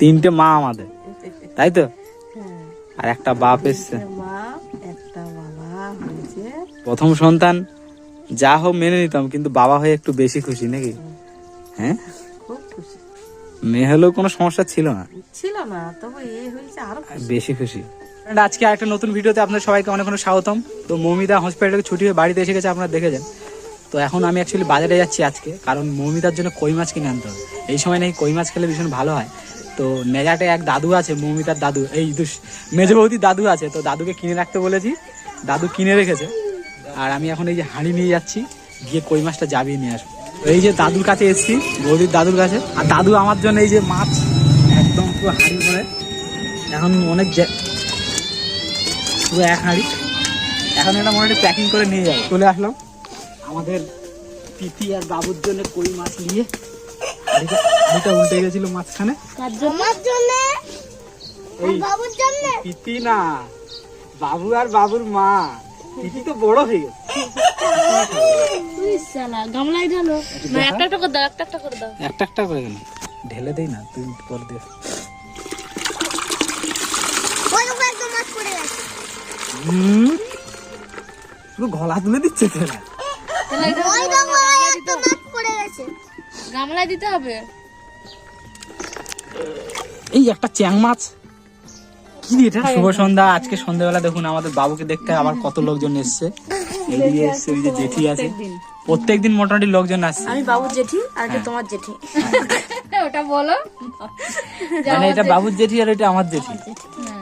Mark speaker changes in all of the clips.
Speaker 1: তিনটে মা আমাদের তাই তো?
Speaker 2: হ্যাঁ।
Speaker 1: আর একটা বাপ এসছে। প্রথম সন্তান যা হোক মেনে নিতাম কিন্তু বাবা হয়ে একটু বেশি খুশি নাকি? হ্যাঁ? মেয়ে হলেও কোনো সমস্যা ছিল না?
Speaker 2: ছিল না তবে এ হয়েছে আরও
Speaker 1: বেশি খুশি। আজকে একটা নতুন ভিডিওতে আপনাদের সবাইকে অনেক অনেক স্বাগতম। তো মৌমিতা হসপিটাল ছুটি হয়ে বাড়িতে এসে গেছে আপনারা দেখেছেন। তো এখন আমি অ্যাকচুয়ালি বাজারে যাচ্ছি আজকে কারণ মৌমিতার জন্য কই মাছ কিনে আনতে হবে। এই সময় নাকি কই মাছ খেলে ভীষণ ভালো হয়। তো মেজাটে এক দাদু আছে মৌমিতার দাদু এই মেজ বৌদির দাদু আছে তো দাদুকে কিনে রাখতে বলেছি। দাদু কিনে রেখেছে। আর আমি এখন এই যে হাঁড়ি নিয়ে যাচ্ছি গিয়ে কই মাছটা যাবিয়ে নিয়ে আসব। এই যে দাদুর কাছে এসেছি বৌদির দাদুর কাছে। আর দাদু আমার জন্য এই যে মাছ একদম পুরো হাঁড়ি করে এখন অনেক যে- পুরো এক হাঁড়ি। এখন এটা মনে হয় প্যাকিং করে নিয়ে যাব। চলে আসলাম। আমাদের পিতি আর বাবুর জন্য কই মাছ নিয়ে হাঁড়িটা উল্টে গেছিল মাঝখানে।
Speaker 3: আমার জন্য? বাবুর জন্য?
Speaker 1: পিতি না বাবু আর বাবুর মা। পিতি তো বড় হয়ে গেছে।
Speaker 3: গামলায় ঢালো। না একটা একটা করে দাও একটা একটা করে দাও।
Speaker 1: একটা একটা করে গেল ঢেলে দেই না তুই পর দে।
Speaker 3: ওই উপরে তো মাছ পড়ে গেছে।
Speaker 1: হুম? পুরো গলা তুলে দিচ্ছে তো।
Speaker 3: গামলায় দিতে হবে?
Speaker 1: এই একটা চ্যাং মাছ। কি এটা শুভ সন্ধ্যা। আজকে সন্ধ্যাবেলা দেখুন আমাদের বাবুকে দেখতে আবার কত লোকজন এসছে। এদিকে এসছে ওই যে জেঠি আছে। প্রত্যেকদিন। মোটামুটি লোকজন আসছে।
Speaker 3: আমি বাবুর জেঠি আর এটা তোমার জেঠি। ওটা বলো।
Speaker 1: মানে এটা বাবুর জেঠি আর এটা আমার জেঠি।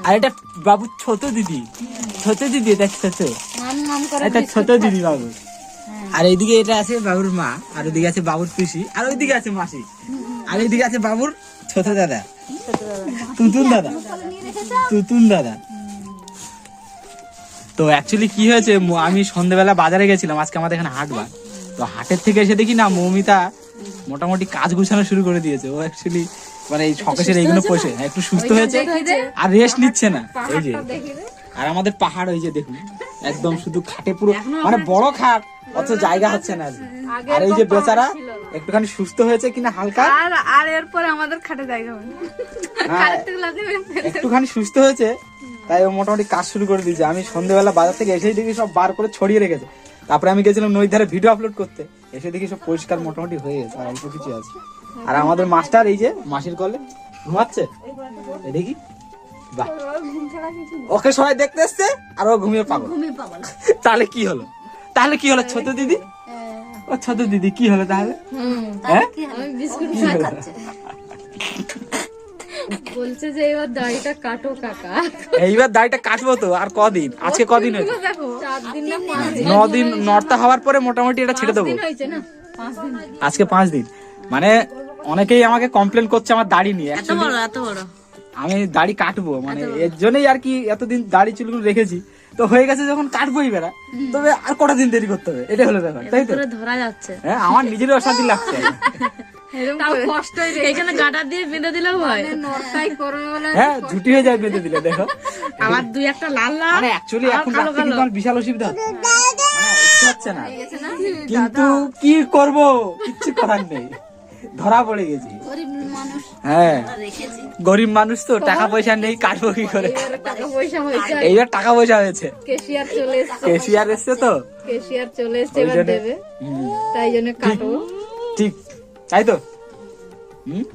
Speaker 1: আর এটা বাবুর ছোট দিদি। ছোট দিদি এটা ছোট।
Speaker 3: নাম নাম করে
Speaker 1: এটা ছোট দিদি বাবু। আর এইদিকে এটা আছে বাবুর মা আর ওইদিকে আছে বাবুর পিসি আর ওইদিকে আছে মাসি। আর এইদিকে আছে বাবুর ছোট দাদা। তুতুন দাদা। তুতুন দাদা। তো অ্যাকচুয়ালি কি হয়েছে আমি সন্ধ্যেবেলা বাজারে গেছিলাম আজকে আমাদের এখানে হাটবার তো হাটের থেকে এসে দেখি না মৌমিতা মোটামুটি কাজ গুছানো শুরু করে দিয়েছে। ও অ্যাকচুয়ালি মানে এই শখের এইগুলো পয়সে একটু সুস্থ হয়েছে আর রেস্ট নিচ্ছে না। এই যে। আর আমাদের পাহাড় ওই যে দেখুন একদম শুধু খাটে পুরো মানে বড় খাট। অত জায়গা হচ্ছে না। আর এই যে বেচারা একটুখানি সুস্থ হয়েছে কিনা হালকা?
Speaker 4: আর আর এরপরে আমাদের খাটে জায়গা হবে।
Speaker 1: হ্যাঁ, একটুখানি সুস্থ হয়েছে তাই ও মোটামুটি কাজ শুরু করে দিয়েছে। আমি সন্ধ্যেবেলা বাজার থেকে এসেই দেখি সব বার করে ছড়িয়ে রেখেছে। তারপরে আমি গেছিলাম নদীর ধারে ভিডিও আপলোড করতে। এসে দেখি সব পরিষ্কার মোটামুটি হয়ে গেছে আর অল্প কিছু আছে। আর আমাদের মাস্টার এই যে মাসির কলে ঘুমাচ্ছে? দেখি। বাহ। ওকে সবাই দেখতে এসছে আর ও ঘুমিয়ে পাবো তাহলে কি হলো? তাহলে কি হলো ছোট দিদি? ও ছোট দিদি কি হলো তাহলে? হ্যাঁ?
Speaker 4: বলছে যে এবার দাড়িটা কাটো কাকা।
Speaker 1: এইবার দাড়িটা কাটবো তো আর কদিন? আজকে কদিন হয়েছে?
Speaker 4: দেখো। দিন না পাঁচ দিন
Speaker 1: নদিন নর্তা হওয়ার পরে মোটামুটি এটা ছেড়ে দেবো।
Speaker 4: হয়েছে না? পাঁচ দিন।
Speaker 1: আজকে পাঁচ দিন। মানে অনেকেই আমাকে কমপ্লেন করছে আমার দাড়ি নিয়ে Actually,
Speaker 2: এত বড়।
Speaker 1: আমি দাড়ি কাটবো মানে এর জন্যই আর কি এতদিন দাড়ি চুলগুলো রেখেছি। তো হয়ে গেছে যখন কাটবোই বেড়া তবে আর কটা দিন দেরি করতে হবে? এটা হলো ব্যাপার তাই তো?
Speaker 2: ধরা যাচ্ছে।
Speaker 1: হ্যাঁ আমার নিজেরও অশান্তি লাগছে।
Speaker 4: তাও কষ্টই রে
Speaker 2: এখানে গাটা দিয়ে বেঁধে দিলেও হয়।
Speaker 4: নরসাই করবে বলে
Speaker 1: হ্যাঁ ছুটি হয়ে যায় বেঁধে দিলে দেখো।
Speaker 2: আমার দুই একটা লাল লাল
Speaker 1: মানে বিশাল অসুবিধা। হচ্ছে মানে হচ্ছে না। কিন্তু কি করব? কিচ্ছু করার নেই। ধরা পড়ে গেছি। হ্যাঁ। গরিব মানুষ তো টাকা পয়সা নেই কাটবো কি করে?
Speaker 4: টাকা পয়সা
Speaker 1: এইবার টাকা পয়সা হয়েছে।
Speaker 4: কেশিয়ার চলে এসছে।
Speaker 1: তো?
Speaker 4: কেশিয়ার চলে এসছে এবার দেবে। তাই জন্য কাটো।
Speaker 1: ঠিক। তাই তো?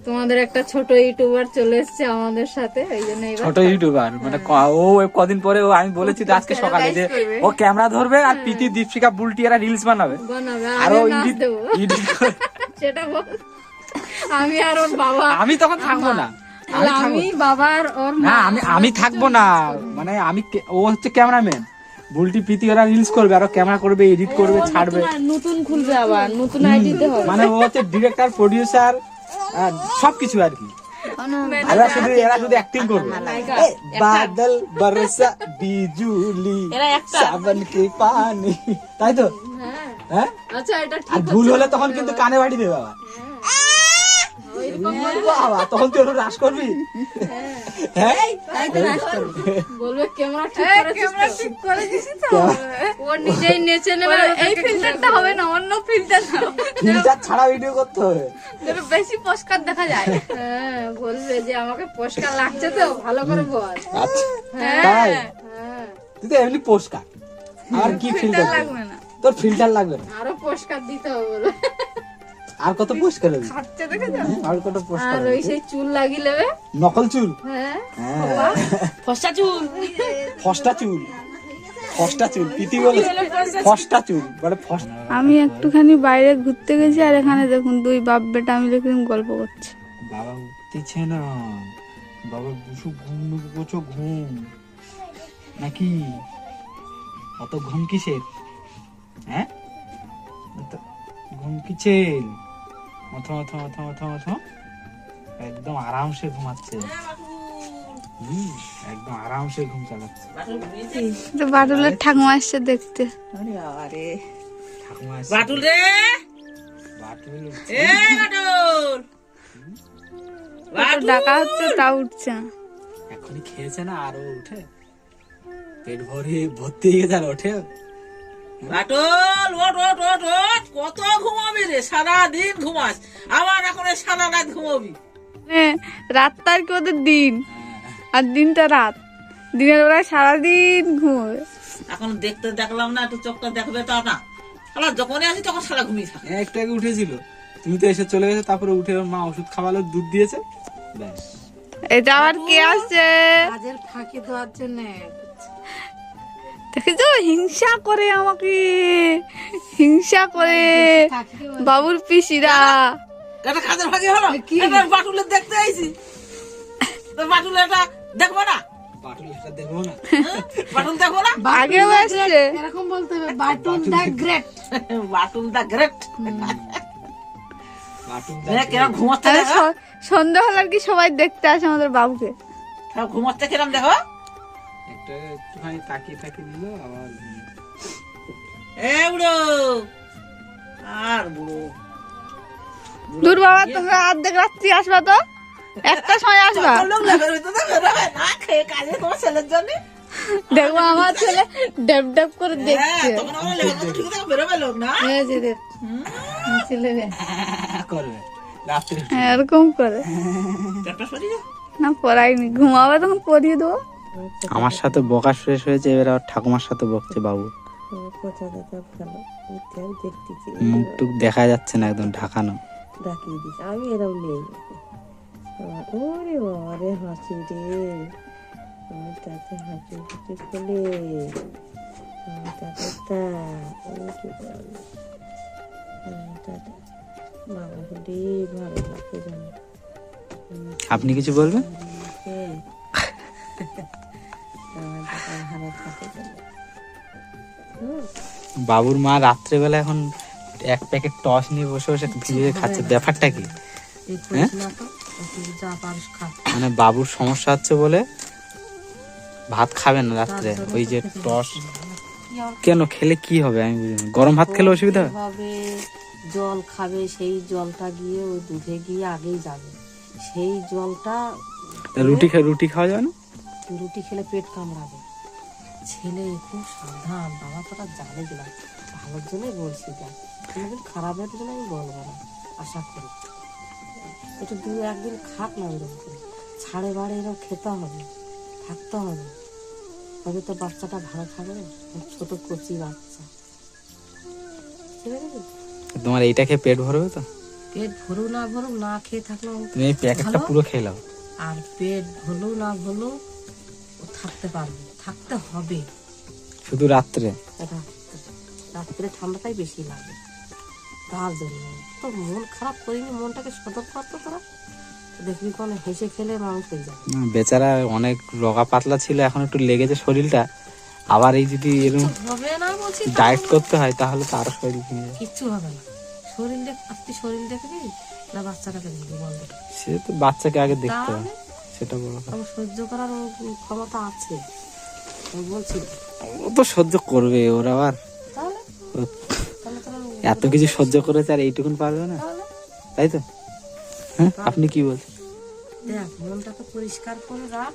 Speaker 4: তোমাদের একটা ছোট ইউটিউবার চলে এসছে আমাদের সাথে এই জন্য
Speaker 1: ছোট ইউটিউবার মানে ও কদিন পরে ও আমি বলেছি আজকে সকালে যে ও ক্যামেরা ধরবে আর প্রীতি দীপশিকা বুলটি এরা রিলস বানাবে। আর ও করে-
Speaker 4: সেটা বল আমি আর ওর বাবা
Speaker 1: আমি তখন থাকব না। আমি
Speaker 4: বাবার ওর
Speaker 1: না আমি আমি থাকব না। মানে আমি ও হচ্ছে ক্যামেরাম্যান। বুলটি প্রীতি ওরা রিলস করবে আর ক্যামেরা করবে এডিট করবে ছাড়বে।
Speaker 2: নতুন খুলবে আবার নতুন আইডি দিতে হবে।
Speaker 1: মানে ও হচ্ছে ডিরেক্টর প্রডিউসার সবকিছু আর কি। এরা শুধু এরা শুধু অ্যাক্টিং করবে। বাদল বরসা বিজুলি সাবন के পানি। তাই তো? হ্যাঁ।
Speaker 4: আচ্ছা এটা
Speaker 1: আর ভুল হলে তখন কিন্তু কানে বাড়ি দেবে আবার বাবা তখন তুই ওটা রাস করবি? হ্যাঁ।
Speaker 4: বলবে ক্যামেরা ঠিক
Speaker 2: ক্যামেরা ঠিক করে দিছি তো ও নিজেই নেচে নেবে এই ফিল্টারটা হবে না অন্য ফিল্টার
Speaker 1: ছাড়া ভিডিও করতে হবে।
Speaker 2: বেশি পরিষ্কার দেখা যায়।
Speaker 4: হ্যাঁ বলবে যে আমাকে পরিষ্কার লাগছে তো ভালো করে বল।
Speaker 1: আচ্ছা
Speaker 4: হ্যাঁ।
Speaker 1: তুই? তো এমনি আর কি ফিল্টার
Speaker 2: লাগবে না।
Speaker 1: তোর ফিল্টার লাগবে না।
Speaker 4: আরও পরিষ্কার দিতে হবে বলে।
Speaker 1: আর কত পোস্ট করবি
Speaker 2: খাচ্ছে দেখে
Speaker 1: আর কত পোস্ট
Speaker 4: আর ওই সেই চুল লাগিয়ে নেবে
Speaker 1: নকল চুল?
Speaker 4: হ্যাঁ
Speaker 1: হ্যাঁ।
Speaker 2: ফসা চুল।
Speaker 1: ফস্টা চুল। ফস্টা চুল বলে। ফস্টা চুল। মানে ফস্টা
Speaker 5: আমি একটুখানি বাইরে ঘুরতে গেছি আর এখানে দেখুন দুই বাপ বেটা আমি কীরকম গল্প করছে।
Speaker 1: বাবা উঠতেছে না। বাবা বুসু ঘুম বলছো ঘুম। নাকি? অত ঘুম কিসের? হ্যাঁ? ঘুম কিসের? মাথা মাথা মাথা মাথা মাথা একদম আরামসে ঘুমাচ্ছে। হুম, একদম আরামসে ঘুম চালাচ্ছে।
Speaker 5: তো বাটুলের ঠাকুমা আসছে দেখতে।
Speaker 1: ঠাকুমা এসে-
Speaker 6: বাটুল রে!
Speaker 1: বাটুল
Speaker 6: এ বাটুল
Speaker 5: ওকে ডাকা হচ্ছে তা উঠছে
Speaker 1: এখনই খেয়েছে না আরও উঠে। পেট ভরে ভর্তি হয়ে গেছে আর ওঠে।
Speaker 6: বাটুল ওট ওট ওট ওট কত ঘুমাবি রে? সারা দিন ঘুমাস। আবার এখন সারা রাত ঘুমাবি।
Speaker 5: মানে রাতটা আর কি ওদের দিন? আর দিনটা রাত। দিনের বেলায় সারাদিন ঘুমোবে।
Speaker 6: এখন দেখতে দেখলাম না একটু চোখটা দেখবে তা না। শালা যখনই আসি তখন সারা ঘুমিয়ে থাকে।
Speaker 1: একটু আগে উঠেছিল। তুমি তো এসে চলে গেছো তারপরে উঠে মা ওষুধ খাওয়ালো দুধ দিয়েছে। ব্যাস।
Speaker 5: এটা আবার কে আসছে?
Speaker 4: কাজের ফাঁকি দেওয়ার জন্য।
Speaker 5: দেখেছ হিংসা করে আমাকে। হিংসা করে বাবুর পিসিরা।
Speaker 6: এটা কাজের ভাগে হলো? এটা বাটুলের দেখতে আইছি। তো বাটুল এটা দেখব না?
Speaker 1: বাটুল?
Speaker 6: বাটুল বাটুল
Speaker 1: বাটুল
Speaker 5: সন্ধ্যা হলে আর কি সবাই দেখতে আসে আমাদের বাবুকে।
Speaker 6: ঘুমাচ্ছে কিরম দেখো?
Speaker 1: একটা একটুখানি তাকিয়ে তাকিয়ে দিল আবার
Speaker 6: এ বুড়ো! আর বুড়ো।
Speaker 5: দূর বাবা তোমরা অর্ধেক রাত্রি আসবা তো? একটা সময় আসবা। দেখব আমার ছেলে ডেব ডেব করে
Speaker 6: হ্যাঁ
Speaker 5: দেখছে।
Speaker 6: তখন আমরা লেগে ঠিক থাকে বেরোবে লোক না।
Speaker 4: এই যে দেখ ছেলে
Speaker 1: করবে। রাত্রে
Speaker 5: হ্যাঁ, এরকম করে। না পড়াইনি। ঘুমাবে তখন পড়িয়ে দেবো।
Speaker 1: আমার সাথে বকা শেষ হয়েছে এবার আবার ঠাকুমার সাথে বকছে বাবু। মুখ টুক দেখা যাচ্ছে না একদম ঢাকানো।
Speaker 7: ডাকিয়ে দিস আমি এরম নেই। ওরে বাবা রে হাসি রে। আমার তাতে হাসি হাসি খোলে। আমার তাতে তা কি তাতে বাবা রে ভালো লাগছে জানো।
Speaker 1: আপনি কিছু বলবেন? বাবুর মা রাত্রেবেলা এখন এক প্যাকেট টস নিয়ে বসে বসে ভিজে খাচ্ছে। ব্যাপারটা কি?
Speaker 7: এই করিস না তো একটু যা পারিস খা।
Speaker 1: মানে বাবুর সমস্যা হচ্ছে বলে ভাত খাবে না রাত্রে। ওই যে টস। কেন? খেলে কি হবে? আমি বুঝি গরম ভাত খেলে অসুবিধা হবে
Speaker 7: জল খাবে সেই জলটা গিয়ে ওই দুধে গিয়ে আগেই যাবে। সেই জলটা
Speaker 1: রুটি রুটি খাওয়া যাবে না?
Speaker 7: রুটি খেলে পেট কামড়াবে। ছেলে খুব সাবধান। বাবা তোরা জানে না ভালোর জন্যই বলছি দেখ কোনোদিন খারাপের জন্য আমি বলব না। আশা করি। একটু দু একদিন খাক না এরকম করে। ছাড়ে বাড়ে এরকম খেতে হবে। থাকতে হবে। তবে তো বাচ্চাটা ভালো থাকবে। ছোট কচি বাচ্চা। ঠিক আছে?
Speaker 1: তোমার এইটা খেয়ে পেট ভরবে তো?
Speaker 7: পেট ভরু না ভরু না খেয়ে থাকলেও
Speaker 1: তুমি এই প্যাকেটটা পুরো খেয়ে নাও।
Speaker 7: আর পেট ভরু না ভরু থাকতে পারবে থাকতে হবে।
Speaker 1: শুধু রাত্রে?
Speaker 7: রাত্রে। ঠান্ডাটাই বেশি লাগে। তার জন্য তো মন খারাপ করিনি মনটাকে সতর্ক করতো তোরা। দেখবি কোন হেসে খেলে মানুষ হয়ে যাবে।
Speaker 1: বেচারা অনেক রগা পাতলা ছিল এখন একটু লেগেছে শরীরটা। আবার এই যদি এরকম। ডায়েট করতে হয় তাহলে তো আরও শরীর ভেঙে যাবে।
Speaker 7: কিচ্ছু হবে না। শরীর দেখ আপনি শরীর দেখবি না বাচ্চাটাকে দেখবি বল।
Speaker 1: সে তো বাচ্চাকে আগে দেখতে হবে। সেটা বড়।
Speaker 7: আমার সহ্য করার ক্ষমতা আছে। বলছি
Speaker 1: ও তো সহ্য করবে ওর আবার। এত কিছু সহ্য করেছে আর এইটুকুন পারবে না? তাই তো? হ্যাঁ আপনি কি বলছেন?
Speaker 7: দেখ মনটাকে পরিষ্কার করে রাখ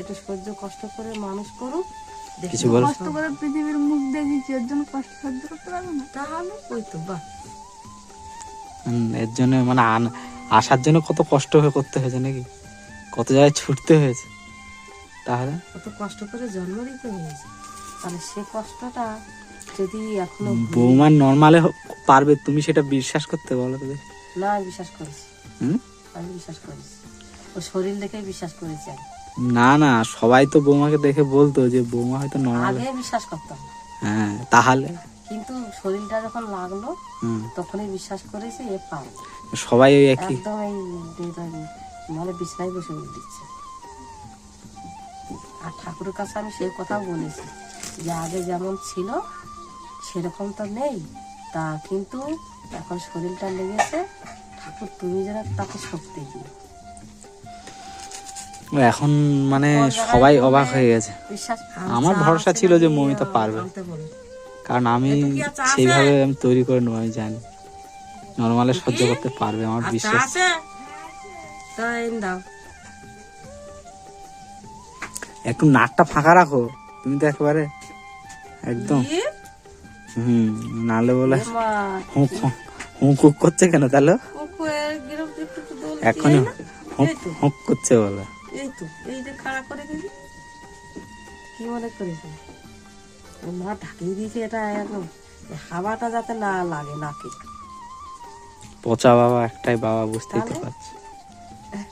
Speaker 7: একটু সহ্য কষ্ট করে মানুষ করুক।
Speaker 1: কিছু বল।
Speaker 5: কষ্ট করে পৃথিবীর মুখ এর জন্য কষ্ট সহ্য করতে পারব না।
Speaker 7: তাহলে ওই তো বাহ।
Speaker 1: এর জন্য মানে আসার জন্য কত কষ্ট হয়ে করতে হয়েছে নাকি? কত জায়গায় ছুটতে হয়েছে। তাহলে?
Speaker 7: কত কষ্ট করে জন্ম দিতে হয়েছে। তাহলে সে কষ্টটা যদি এখনও
Speaker 1: বৌমা নর্মালে পারবে তুমি সেটা বিশ্বাস করতে বলো তো
Speaker 7: না আমি বিশ্বাস করেছি
Speaker 1: হুম?
Speaker 7: আমি বিশ্বাস করেছি ও শরীর দেখে বিশ্বাস করেছি
Speaker 1: না না সবাই তো বৌমাকে দেখে বলতো যে বৌমা হয়তো নর্মাল
Speaker 7: আগে বিশ্বাস করতাম।
Speaker 1: হ্যাঁ তাহলে?
Speaker 7: কিন্তু শরীরটা যখন লাগল তখনই বিশ্বাস করেছি এ পারবে
Speaker 1: সবাই ওই একই।
Speaker 7: একদম এই মানে বিছনায় বসে দিচ্ছে। আর ঠাকুরের কাছে আমি সেই কথাও বলেছি যে আগে যেমন ছিল সেরকম তো নেই। তা কিন্তু এখন শরীরটা লেগেছে। ঠাকুর তুমি যেন তাকে শক্তি দিও।
Speaker 1: এখন মানে সবাই অবাক হয়ে গেছে। আমার ভরসা ছিল যে মৌমিতা পারবে। কারণ আমি সেইভাবে আমি তৈরি করে নেব আমি জানি। নর্মালে সহ্য করতে পারবে আমার বিশ্বাস।
Speaker 7: তাই দাও
Speaker 1: একটু নাকটা ফাঁকা রাখো তুমি তো একেবারে একদম হুম নালে বলে হুঁক হুঁক করছে কেন তাহলে? এখনই হুঁক হুঁক করছে বলে।
Speaker 7: এই তো এই যে খাড়া করে দিবি কি মনে করেছি মা ঢাকিয়ে দিয়েছে এটা একদম। হাওয়াটা যাতে না লাগে নাকে।
Speaker 1: পচা বাবা একটাই বাবা বুঝতেই তো পারছি।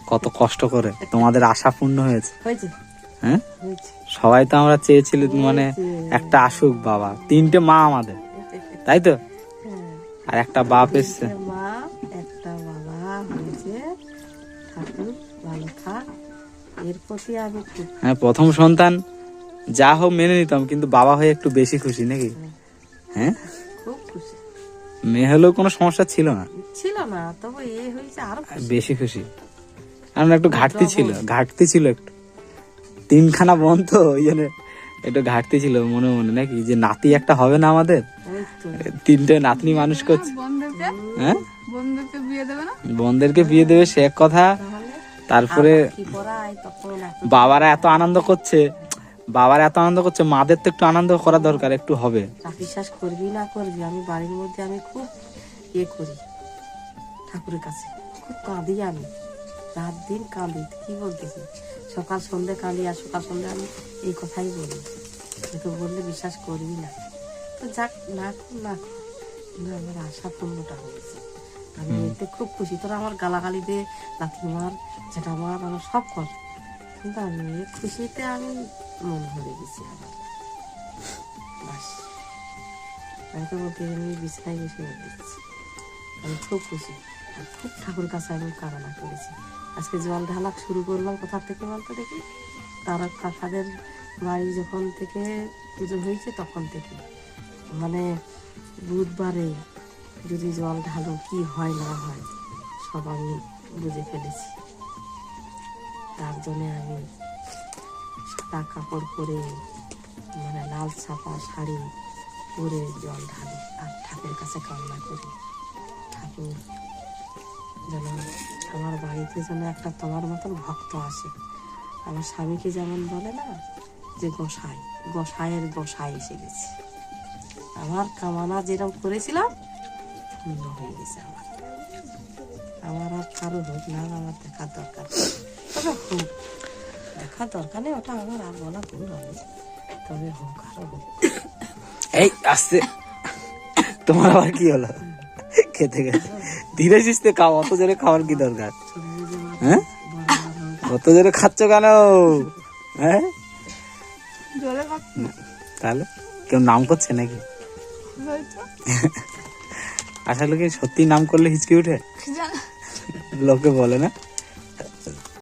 Speaker 1: কত কষ্ট করে। তোমাদের আশা পূর্ণ হয়েছে। হ্যাঁ? সবাই তো আমরা চেয়েছিল মানে একটা আসুক বাবা। তিনটে মা আমাদের। তাই তো?
Speaker 7: হ্যাঁ।
Speaker 1: আর একটা বাপ এসছে। হ্যাঁ প্রথম সন্তান যা হোক মেনে নিতাম কিন্তু বাবা হয়ে একটু বেশি খুশি নাকি? হ্যাঁ? মেয়ে হলেও কোনো সমস্যা ছিল না।
Speaker 7: ছিল না তবে এ হয়েছে আরও
Speaker 1: বেশি খুশি। কারণ একটু ঘাটতি ছিল ঘাটতি ছিল একটু। তিনখানা বোন তো ওই জন্য একটু ঘাটতি ছিল মনে মনে নাকি? যে নাতি একটা হবে না আমাদের? তিনটে নাতনি মানুষ করছে। হ্যাঁ?
Speaker 5: বিয়ে দেবে
Speaker 1: বোনদেরকে বিয়ে দেবে সে এক কথা। তারপরে বাবারা এত আনন্দ করছে। বাবারা এত আনন্দ করছে মাদের তো একটু আনন্দ করা দরকার একটু হবে।
Speaker 7: বিশ্বাস করবি না করবি আমি বাড়ির মধ্যে আমি খুব ইয়ে করি ঠাকুরের কাছে। খুব কাঁদি আমি। রাত দিন কাঁদি কি বলতেছি? সকাল সন্ধে কাঁদি আর সকাল সন্ধে আমি এই কথাই বলি। তোকে বললে বিশ্বাস করবি না। তো যাক না কর, না কিন্তু আমার আশা পূর্ণটা হয়েছে। আমি এতে খুব খুশি। তোরা আমার গালাগালি দে লাথিমার যেটা আমার আমার সব কর। কিন্তু আমি খুশিতে আমি মন ভরে গেছি আমার বাস। আমি তো বলতে আমি বিছানায় বসে দিচ্ছি আমি খুব খুশি। খুব ঠাকুর কাছে আমি কামনা করেছি আজকে জল ঢালা শুরু করলাম কোথা থেকে বলতে দেখি তারা কাকাদের বাড়ি যখন থেকে পুজো হয়েছে তখন থেকে মানে বুধবারে যদি জল ঢালো কি হয় না হয় সব আমি বুঝে ফেলেছি তার জন্যে আমি সাদা কাপড় পরে মানে লাল ছাপা শাড়ি পরে জল ঢালি আর ঠাকুরের কাছে কামনা করি। ঠাকুর যেন আমার বাড়িতে যেন একটা তোমার মতন ভক্ত আসে। আমার স্বামীকে যেমন বলে না যে গোসাই, গোসাইয়ের গোসাই এসে গেছে। আমার কামানা যেরকম করেছিলাম পূর্ণ হয়ে গেছে আমার। আমার আর কারও হোক না, আমার দেখার দরকার। তবে দেখার দরকার নেই, ওটা আমার আর বলা ভুল হবে তবে হোক, আরও হোক।
Speaker 1: এই আসতে তোমার আবার কি হলো? খেতে খেতে ধীরে সুস্থে খাও অত জোরে খাওয়ার কি দরকার? হ্যাঁ? অত জোরে খাচ্ছ কেন? হ্যাঁ? তাহলে কেউ নাম করছে নাকি? আসলে কি সত্যি নাম করলে হিচকি উঠে? লোকে বলে না?